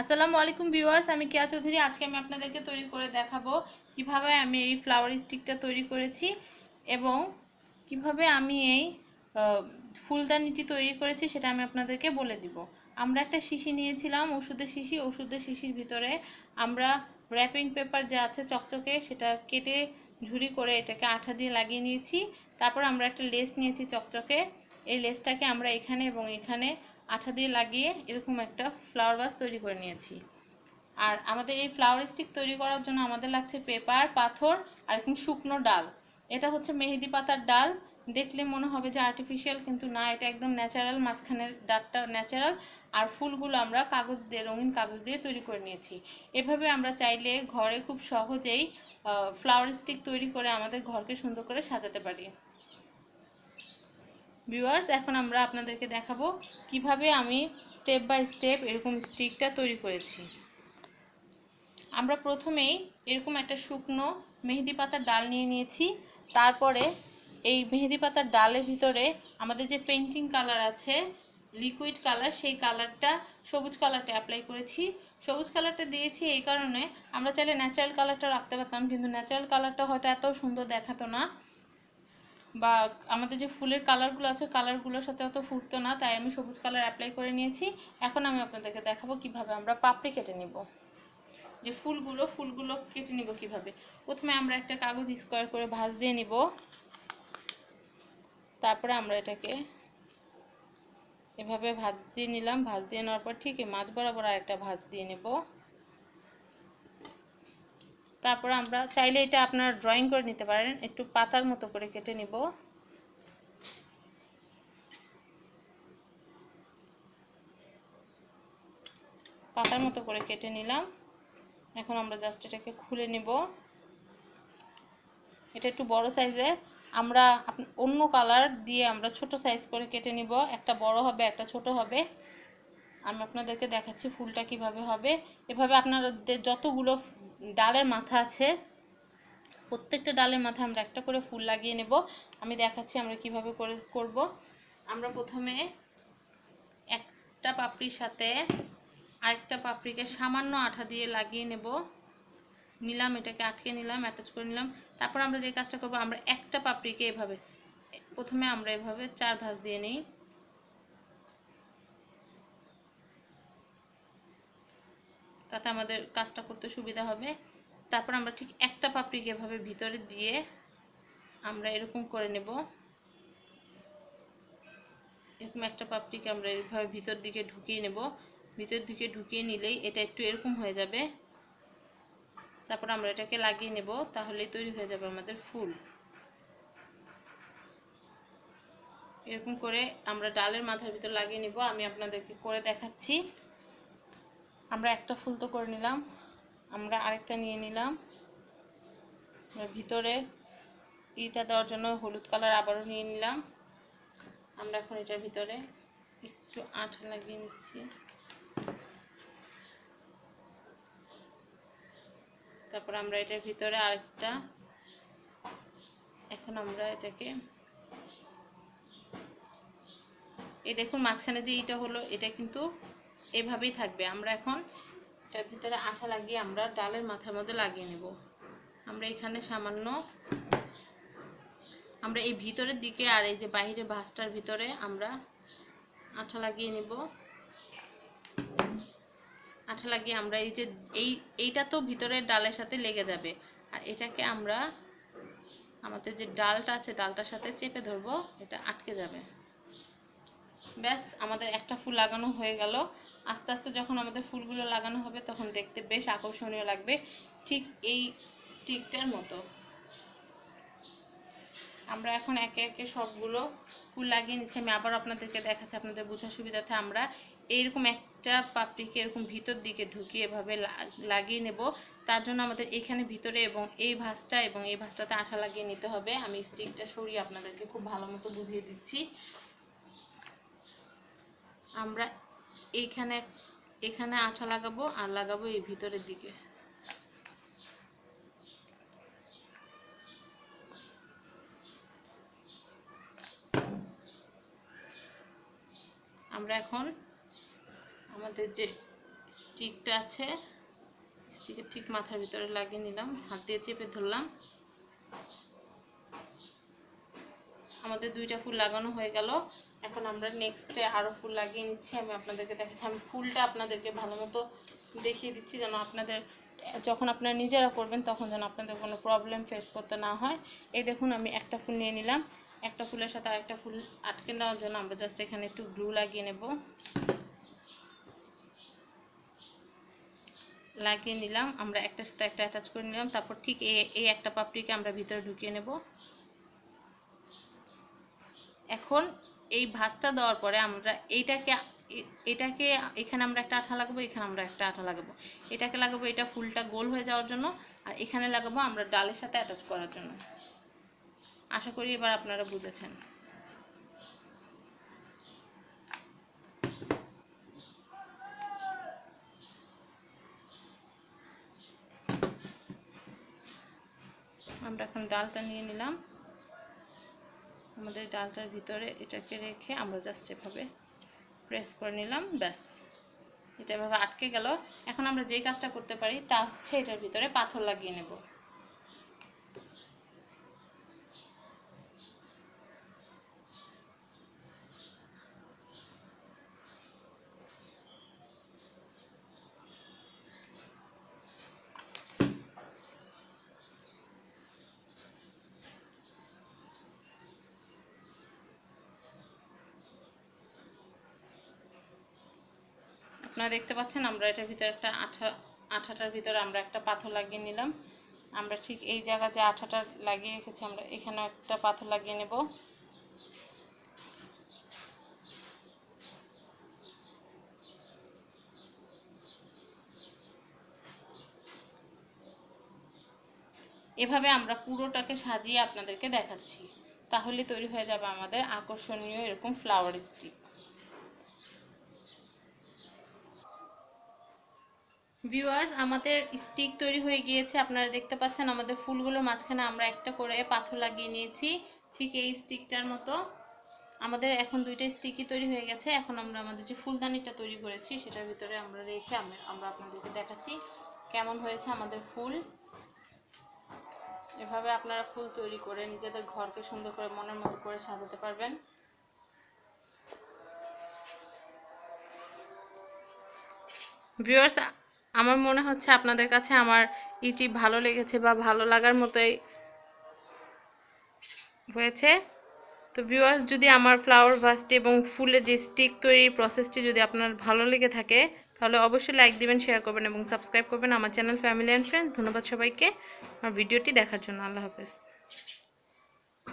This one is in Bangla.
আসসালামু আলাইকুম ভিউয়ার্স, আমি কেয়া চৌধুরী। আজকে আমি আপনাদেরকে তৈরি করে দেখাবো কীভাবে আমি এই ফ্লাওয়ার স্টিকটা তৈরি করেছি এবং কীভাবে আমি এই ফুলদানিটি তৈরি করেছি সেটা আমি আপনাদেরকে বলে দিব। আমরা একটা শিশি নিয়েছিলাম, ওষুধের শিশি। ওষুধের শিশির ভিতরে আমরা র্যাপিং পেপার যা আছে চকচকে সেটা কেটে ঝুরি করে এটাকে আঠা দিয়ে লাগিয়ে নিয়েছি। তারপর আমরা একটা লেস নিয়েছি চকচকে। এই লেসটাকে আমরা এখানে এবং এখানে আঠা দিয়ে লাগিয়ে এরকম একটা ফ্লাওয়ার ভাস তৈরি করে নিয়েছি। আর আমাদের এই ফ্লাওয়ার স্টিক তৈরি করার জন্য আমাদের লাগছে পেপার, পাথর আর এরকম শুকনো ডাল। এটা হচ্ছে মেহেদি পাতার ডাল। দেখলে মনে হবে যে আর্টিফিশিয়াল কিন্তু না, এটা একদম ন্যাচারাল মাঝখানের ডাটটা ন্যাচারাল আর ফুলগুলো আমরা কাগজ দিয়ে, রঙিন কাগজ দিয়ে তৈরি করে নিয়েছি। এভাবে আমরা চাইলে ঘরে খুব সহজেই ফ্লাওয়ার স্টিক তৈরি করে আমাদের ঘরকে সুন্দর করে সাজাতে পারি। ভিউয়ার্স এখন আমরা আপনাদেরকে দেখাবো কীভাবে আমি স্টেপ বাই স্টেপ এরকম স্টিকটা তৈরি করেছি। আমরা প্রথমেই এরকম একটা শুকনো মেহেদি পাতার ডাল নিয়ে নিয়েছি। তারপরে এই মেহেদি পাতার ডালের ভিতরে আমাদের যে পেন্টিং কালার আছে লিকুইড কালার সেই কালারটা সবুজ কালারটা অ্যাপ্লাই করেছি। সবুজ কালারটা দিয়েছি এই কারণে আমরা চাইলে ন্যাচারাল কালারটা রাখতে পারতাম, কিন্তু ন্যাচারাল কালারটা হয়তো এত সুন্দর দেখাতো না। বা আমাদের যে ফুলের কালারগুলো আছে কালারগুলোর সাথে অত ফুটতো না, তাই আমি সবুজ কালার অ্যাপ্লাই করে নিয়েছি। এখন আমি আপনাদেরকে দেখাবো কীভাবে আমরা পাপড়ি কেটে নিব। যে ফুলগুলো ফুলগুলো কেটে নিব কীভাবে? প্রথমে আমরা একটা কাগজ স্কোয়ার করে ভাঁজ দিয়ে নিব। তারপরে আমরা এটাকে এভাবে ভাজ দিয়ে নিলাম। ভাজ দিয়ে নেওয়ার পর ঠিক মাছ বরাবর একটা ভাজ দিয়ে নেব। তারপর আমরা চাইলে এটা আপনারা ড্রয়িং করে নিতে পারেন। একটু পাতার মতো করে কেটে নিব। পাতার মতো করে কেটে নিলাম। এখন আমরা জাস্ট এটাকে খুলে নিব। এটা একটু বড় সাইজের। আমরা অন্য কালার দিয়ে আমরা ছোট সাইজ করে কেটে নিব। একটা বড় হবে, একটা ছোট হবে। আমি আপনাদেরকে দেখাচ্ছি ফুলটা কীভাবে হবে। এভাবে আপনাদের যতগুলো ডালের মাথা আছে। প্রত্যেকটা ডালের মাথা আমরা একটা করে ফুল লাগিয়ে নেব। আমি দেখাচ্ছি আমরা কীভাবে করে করব। আমরা প্রথমে একটা পাপড়ির সাথে আরেকটা পাপড়িকে সামান্য আঠা দিয়ে লাগিয়ে নেব। নিলাম, এটাকে আটকে নিলাম অ্যাটাচ করে নিলাম। তারপর আমরা যে কাজটা করব, আমরা একটা পাপড়িকে এভাবে, প্রথমে আমরা এভাবে চার ভাঁজ দিয়ে নিই। তাতে আমাদের কাজটা করতে সুবিধা হবে। তারপর আমরা ঠিক একটা পাপড়িকে এভাবে ভিতরে দিয়ে আমরা এরকম করে নেব। এরকম একটা পাপড়িকে আমরা এভাবে ভিতর দিকে ঢুকিয়ে নেব। ভিতর দিকে ঢুকিয়ে নিলেই এটা একটু এরকম হয়ে যাবে। তারপর আমরা এটাকে লাগিয়ে নেব, তাহলেই তৈরি হয়ে যাবে আমাদের ফুল। এরকম করে আমরা ডালের মাথার ভিতর লাগিয়ে নেব। আমি আপনাদেরকে করে দেখাচ্ছি। আমরা একটা ফুল তো করে নিলাম, আমরা আরেকটা নিয়ে নিলাম। ভিতরে ইটা দেওয়ার জন্য হলুদ কালার আবারও নিয়ে নিলাম। আমরা এখন এটার ভিতরে একটু আঠা লাগিয়ে নিচ্ছি। তারপর আমরা এটার ভিতরে আরেকটা, এখন আমরা এটাকে, এই দেখুন, মাঝখানে যে ইটা হলো, এটা কিন্তু এভাবেই থাকবে। আমরা এখন এটার ভিতরে আঠা লাগিয়ে আমরা ডালের মাথার মধ্যে লাগিয়ে নেব। আমরা এখানে সামান্য আমরা এই ভিতরের দিকে আর এই যে বাহিরে ভাঁজটার ভিতরে আমরা আঠা লাগিয়ে নেব। আঠা লাগিয়ে আমরা এই যে এই এইটা তো ভিতরের ডালের সাথে লেগে যাবে। আর এটাকে আমরা আমাদের যে ডালটা আছে, ডালটার সাথে চেপে ধরবো, এটা আটকে যাবে। ব্যাস, আমাদের একটা ফুল লাগানো হয়ে গেল। আস্তে আস্তে যখন আমাদের ফুলগুলো লাগানো হবে, তখন দেখতে বেশ আকর্ষণীয় লাগবে ঠিক এই স্টিকটার মতো। আমরা এখন একে একে সবগুলো ফুল লাগিয়ে নিচ্ছি। আমি আবার আপনাদেরকে দেখাচ্ছি, আপনাদের বোঝার সুবিধাতে আমরা এইরকম একটা পাপড়িকে এরকম ভিতর দিকে ঢুকিয়ে এভাবে লাগিয়ে নেব। তার জন্য আমাদের এখানে ভিতরে এবং এই ভাঁজটা এবং এই ভাঁজটাতে আঠা লাগিয়ে নিতে হবে। আমি স্টিকটা সরিয়ে আপনাদেরকে খুব ভালো মতো বুঝিয়ে দিচ্ছি। আমরা এইখানে, এখানে আঠা লাগাবো আর লাগাবো এই ভিতরের দিকে। আমরা এখন আমাদের যে স্টিকটা আছে, স্টিকের ঠিক মাথার ভিতরে লাগিয়ে নিলাম, হাত দিয়ে চেপে ধরলাম। আমাদের দুইটা ফুল লাগানো হয়ে গেল। এখন আমরা নেক্সটে আরও ফুল লাগিয়ে নিচ্ছি, আমি আপনাদেরকে দেখাচ্ছি। আমি ফুলটা আপনাদেরকে ভালো মতো দেখিয়ে দিচ্ছি, যেন আপনাদের, যখন আপনারা নিজেরা করবেন, তখন যেন আপনাদের কোনো প্রবলেম ফেস করতে না হয়। এই দেখুন, আমি একটা ফুল নিয়ে নিলাম। একটা ফুলের সাথে আরেকটা ফুল আটকে নেওয়ার জন্য আমরা জাস্ট এখানে একটু গ্লু লাগিয়ে নেব। লাগিয়ে নিলাম, আমরা একটার সাথে একটা অ্যাটাচ করে নিলাম, তারপর ঠিক এই একটা পাপড়িকে আমরা ভিতরে ঢুকিয়ে নেব। এখন এই ভাঁজটা দেওয়ার পরে আমরা এইটাকে, এটাকে এখানে আমরা একটা আঠা লাগাবো, এখানে আমরা একটা আঠা লাগাবো। এটাকে লাগাবো, এটা ফুলটা গোল হয়ে যাওয়ার জন্য, আর এখানে লাগাবো আমরা ডালের সাথে অ্যাটাচ করার জন্য। আশা করি এবার আপনারা বুঝেছেন। আমরা এখন ডালটা নিয়ে নিলাম। আমাদের ডালটার ভিতরে এটাকে রেখে আমরা জাস্ট এভাবে প্রেস করে নিলাম, ব্যাস। এটা এভাবে আটকে গেল। এখন আমরা যে কাজটা করতে পারি তা হচ্ছে এটার ভিতরে পাথর লাগিয়ে নেব। আপনারা দেখতে পাচ্ছেন, আমরা এটার ভিতরে একটা আঠা, আঠাটার ভিতরে আমরা একটা পাথর লাগিয়ে নিলাম। আমরা ঠিক এই জায়গা যে আঠাটা লাগিয়ে রেখেছি, আমরা এখানেও একটা পাথর লাগিয়ে নেব। এভাবে আমরা পুরোটাকে সাজিয়ে আপনাদেরকে দেখাচ্ছি। তাহলে তৈরি হয়ে যাবে আমাদের আকর্ষণীয় এরকম ফ্লাওয়ার স্টিক ভিউয়ার্স আমাদের স্টিক তৈরি হয়ে গিয়েছে। আপনারা দেখতে পাচ্ছেন আমাদের ফুলগুলোর মাঝখানে আমরা একটা করে পাথর লাগিয়ে নিয়েছি। ঠিক এই স্টিকটার মতো। আমাদের এখন দুইটা স্টিকই তৈরি হয়ে গেছে। এখন আমরা আমাদের যে ফুলদানিটা তৈরি করেছি, সেটার ভিতরে আমরা রেখে আমরা আপনাদেরকে দেখাচ্ছি কেমন হয়েছে আমাদের ফুল। এভাবে আপনারা ফুল তৈরি করে নিজেদের ঘরকে সুন্দর করে মনের মতো করে সাজাতে পারবেন। ভিউয়ার্স আমার মনে হচ্ছে আপনাদের কাছে আমার ইটি ভালো লেগেছে বা ভালো লাগার মতোই হয়েছে। তো ভিউয়ার্স যদি আমার ফ্লাওয়ার ভাসটি এবং ফুলের যে স্টিক তৈরির প্রসেসটি যদি আপনার ভালো লেগে থাকে, তাহলে অবশ্যই লাইক দিবেন শেয়ার করবেন এবং সাবস্ক্রাইব করবেন আমার চ্যানেল ফ্যামিলি অ্যান্ড ফ্রেন্ডস ধন্যবাদ সবাইকে। আমার ভিডিওটি দেখার জন্য। আল্লাহ হাফেজ।